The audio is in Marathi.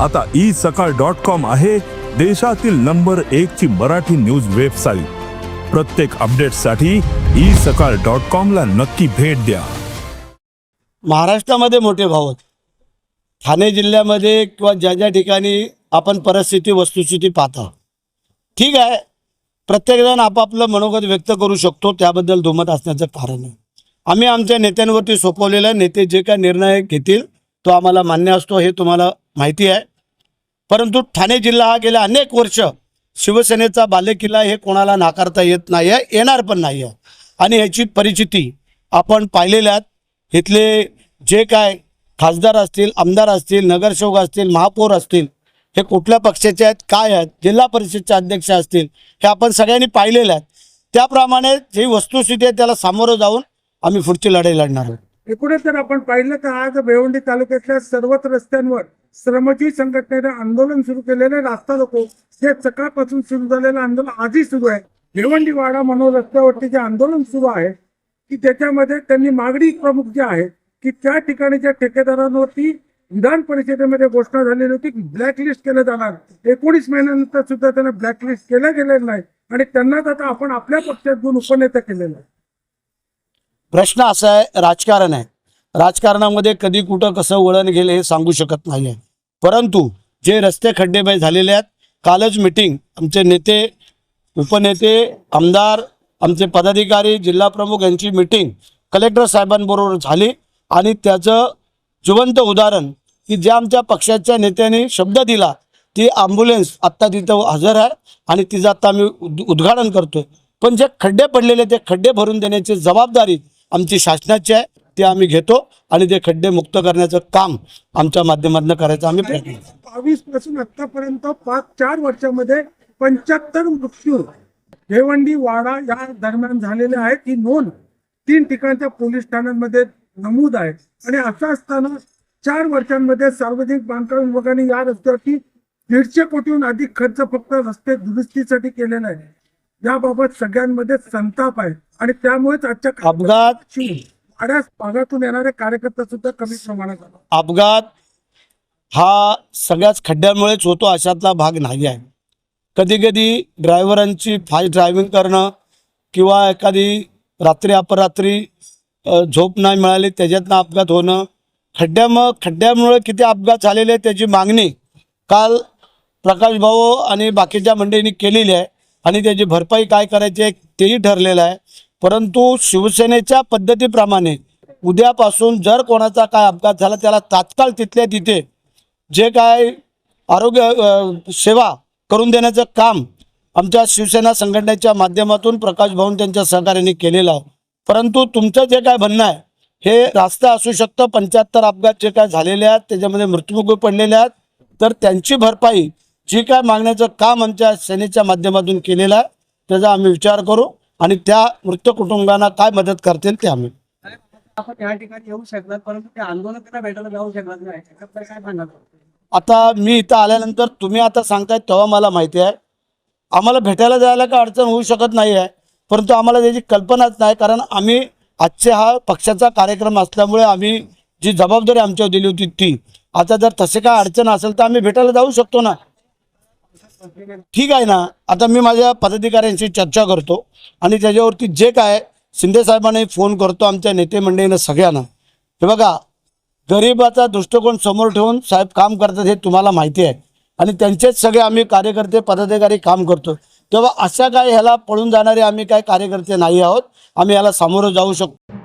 आता ई सकाळ डॉट कॉम आहे देशातील नंबर एक ची मराठी न्यूज वेबसाईट. प्रत्येक अपडेटसाठी ई सकाळ डॉट कॉम ला नक्की भेट द्या. महाराष्ट्रामध्ये मोठे भाव आहेत ठाणे जिल्ह्यामध्ये किंवा ज्या ज्या ठिकाणी आपण परिस्थिती वस्तुस्थिती पाहता. ठीक आहे. प्रत्येकजण आपापलं मनोगत व्यक्त करू शकतो. त्याबद्दल दुमत असण्याचं कारण आहे. आम्ही आमच्या नेत्यांवरती सोपवलेलं नेते जे काय निर्णय घेतील तो आम्हाला मान्य असतो. हे तुम्हाला माहिती आहे. परंतु ठाणे जिल्हा हा गेल्या अनेक वर्ष शिवसेनेचा बालेकिल्ला हे कोणाला नाकारता येत नाही आहे येणार पण नाही आहे आणि याची परिचिती आपण पाहिलेल्या आहेत. इथले जे काय खासदार असतील आमदार असतील नगरसेवक असतील महापौर असतील हे कुठल्या पक्षाचे आहेत काय आहेत जिल्हा परिषदचे अध्यक्ष असतील हे आपण सगळ्यांनी पाहिलेले आहेत. त्याप्रमाणे जी वस्तुस्थिती आहे त्याला सामोरं जाऊन आम्ही पुढची लढाई लढणार आहोत. एकूणच जर आपण पाहिलं तर आज भिवंडी तालुक्यातल्या सर्वच रस्त्यांवर श्रमजीवी संघटनेने आंदोलन सुरू केलेले रास्ता रोको. हे सकाळपासून सुरू झालेलं आंदोलन आजही सुरू आहे. भिवंडी वाडा म्हणून रस्त्यावरती जे आंदोलन सुरू आहे की त्याच्यामध्ये त्यांनी मागणी प्रमुख जी आहे की त्या ठिकाणी ज्या ठेकेदारांवरती विधान परिषदेमध्ये घोषणा झालेली होती की ब्लॅकलिस्ट केलं जाणार. एकोणीस महिन्यानंतर सुद्धा त्यांना ब्लॅकलिस्ट केलं गेलेलं नाही. आणि त्यांनाच आता आपण आपल्या पक्षात घेऊन उपनेता केलेला आहे. प्रश्न असा आहे राजकारण आहे. राजकारणामध्ये कधी कुठं कसं वळण गेलं हे सांगू शकत नाही आहे परंतु जे रस्ते खड्डेबाई झालेले आहेत कालच मिटिंग आमचे नेते उपनेते आमदार आमचे पदाधिकारी जिल्हाप्रमुख यांची मिटिंग कलेक्टर साहेबांबरोबर झाली. आणि त्याचं जिवंत उदाहरण की ज्या आमच्या पक्षाच्या नेत्यांनी शब्द दिला ती ॲम्ब्युलन्स आत्ता तिथं हजर आहे आणि तिचं आत्ता आम्ही उद उद्घाटन करतोय. पण जे खड्डे पडलेले ते खड्डे भरून देण्याची जबाबदारी आमची शासनाची आहे ते आम्ही घेतो आणि ते खड्डे मुक्त करण्याचं काम आमच्या माध्यमातून करायचं आम्ही प्रयत्न. बावीसपासून आतापर्यंत पाच चार वर्षामध्ये पंच्याहत्तर मृत्यू भिवंडी वाडा या दरम्यान झालेले आहेत. ही नोंद तीन ठिकाणच्या पोलीस ठाण्यांमध्ये नमूद आहे. आणि असं असताना चार वर्षांमध्ये सार्वजनिक बांधकाम विभागाने या रस्त्यावरती दीडशे कोटीहून अधिक खर्च फक्त रस्ते दुरुस्तीसाठी केलेला आहे. याबाबत सगळ्यांमध्ये संताप आहे. आणि त्यामुळेच आजच्या अपघात वाड्यास भागातून येणारे कार्यकर्ते सुद्धा कमी प्रमाणात. अपघात हा सगळ्याच खड्ड्यांमुळेच होतो अशातला भाग नाही आहे. कधी कधी ड्रायव्हरांची फास्ट ड्रायव्हिंग करणं किंवा एखादी रात्री अपरात्री झोप नाही मिळाली त्याच्यातनं अपघात होणं. खड्ड्यामुळं खड्ड्यामुळे किती अपघात झालेले त्याची मागणी काल प्रकाश भाऊ आणि बाकीच्या मंडळींनी केलेली आहे. आणि त्याची भरपाई काय करायची आहे तेही ठरलेलं आहे. परंतु शिवसेनेच्या पद्धतीप्रमाणे उद्यापासून जर कोणाचा काय अपघात झाला त्याला तात्काळ तिथल्या तिथे जे काय आरोग्य सेवा करून देण्याचं काम आमच्या शिवसेना संघटनेच्या माध्यमातून प्रकाश भाऊन त्यांच्या सहकार्याने केलेलं आहे. परंतु तुमचं जे काय म्हणणं आहे हे रास्ता असू शकतं. पंच्याहत्तर अपघात जे काय झालेले आहेत त्याच्यामध्ये मृत्युमुखी पडलेले आहेत. तर त्यांची भरपाई जी काय मागण्याचं काम आमच्या सेनेच्या माध्यमातून केलेलं आहे त्याचा आम्ही विचार करू आणि त्या मृत कुटुंबांना काय मदत करतील ते आम्ही. आपण या ठिकाणी येऊ शकतात परंतु त्या आंदोलकांना भेटायला जाऊ शकत नाही. त्याबद्दल काय सांगाल आता मी इथं आल्यानंतर तुम्ही आता सांगताय तेव्हा मला माहिती आहे. आम्हाला भेटायला जायला काय अडचण होऊ शकत नाही आहे परंतु आम्हाला त्याची कल्पनाच नाही कारण आम्ही आजचे हा पक्षाचा कार्यक्रम असल्यामुळे आम्ही जी जबाबदारी आमच्यावर दिली होती ती आता जर तसे काय अडचण असेल तर आम्ही भेटायला जाऊ शकतो ना. ठीक आहे ना. आता मी माझ्या पदाधिकाऱ्यांशी चर्चा करतो आणि त्याच्यावरती जे काय शिंदे फोन करतो आमच्या नेते मंडळीनं सगळ्यांना. हे बघा गरिबाचा दृष्टिकोन समोर ठेवून साहेब काम करतात हे तुम्हाला माहिती आहे. आणि त्यांचेच सगळे आम्ही कार्यकर्ते पदाधिकारी काम करतो. तेव्हा अशा काय ह्याला पळून जाणारे आम्ही काय कार्यकर्ते नाही आहोत. आम्ही याला सामोरं जाऊ शकतो.